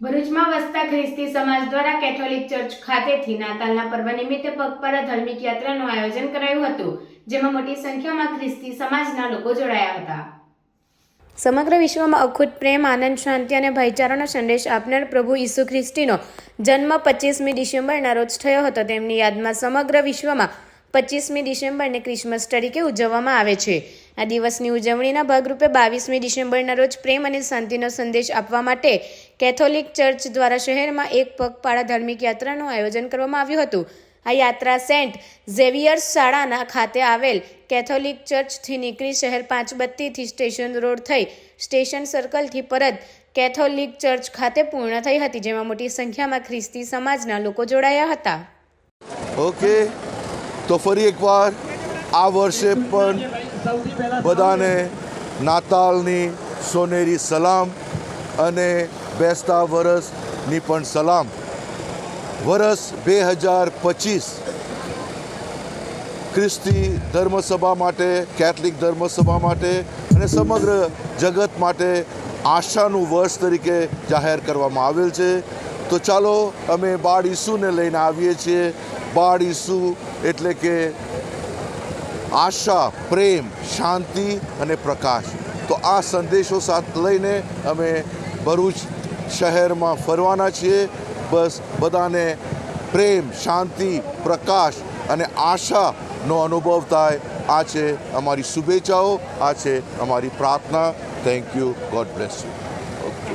ભરૂચમાં વસતા ખ્રિસ્તી સમાજ દ્વારા કેથોલિક ચર્ચ ખાતેથી નાતાલના પર્વ નિમિત્તે પગપરા ધાર્મિક યાત્રાનું આયોજન કરાયું હતું, જેમાં મોટી સંખ્યામાં ખ્રિસ્તી સમાજના લોકો જોડાયા હતા. સમગ્ર વિશ્વમાં અખૂટ પ્રેમ, આનંદ, શાંતિ અને ભાઈચારાનો સંદેશ આપનાર પ્રભુ ઈસુ ખ્રિસ્તીનો જન્મ પચીસમી ડિસેમ્બરના રોજ થયો હતો. તેમની યાદમાં સમગ્ર વિશ્વમાં પચીસમી ડિસેમ્બરને ક્રિસમસ તરીકે ઉજવવામાં આવે છે. આ દિવસની ઉજવણીના ભાગરૂપે બાવીસમી ડિસેમ્બરના રોજ પ્રેમ અને શાંતિનો સંદેશ આપવા માટે કેથોલિક ચર્ચ દ્વારા શહેરમાં એક પગપાળા ધાર્મિક યાત્રાનું આયોજન કરવામાં આવ્યું હતું. આ યાત્રા સેન્ટ ઝેવિયર્સ શાળાના ખાતે આવેલ કેથોલિક ચર્ચથી નીકળી શહેર પાંચબત્તીથી સ્ટેશન રોડ થઈ સ્ટેશન સર્કલથી પરત કેથોલિક ચર્ચ ખાતે પૂર્ણ થઈ હતી, જેમાં મોટી સંખ્યામાં ખ્રિસ્તી સમાજના લોકો જોડાયા હતા. ઓકે, તો ફરી એકવાર આ વર્ષે પણ બધાને નાતાલની સોનેરી સલામ અને બેસતા વરસની પણ સલામ. વરસ બે હજાર પચીસ ખ્રિસ્તી ધર્મસભા માટે, કેથલિક ધર્મસભા માટે અને સમગ્ર જગત માટે આશાનું વર્ષ તરીકે જાહેર કરવામાં આવેલ છે. તો ચાલો અમે બાળ ઈસુને લઈને આવીએ છીએ. બાળ ઈસુ એટલે કે આશા, પ્રેમ, શાંતિ અને પ્રકાશ. તો આ સંદેશો સાથ લઈને અમે ભરૂચ શહેરમાં ફરવાના છીએ. બસ બધાને પ્રેમ, શાંતિ, પ્રકાશ અને આશાનો અનુભવ થાય. આ છે અમારી શુભેચ્છાઓ, આ છે અમારી પ્રાર્થના. Thank you God bless you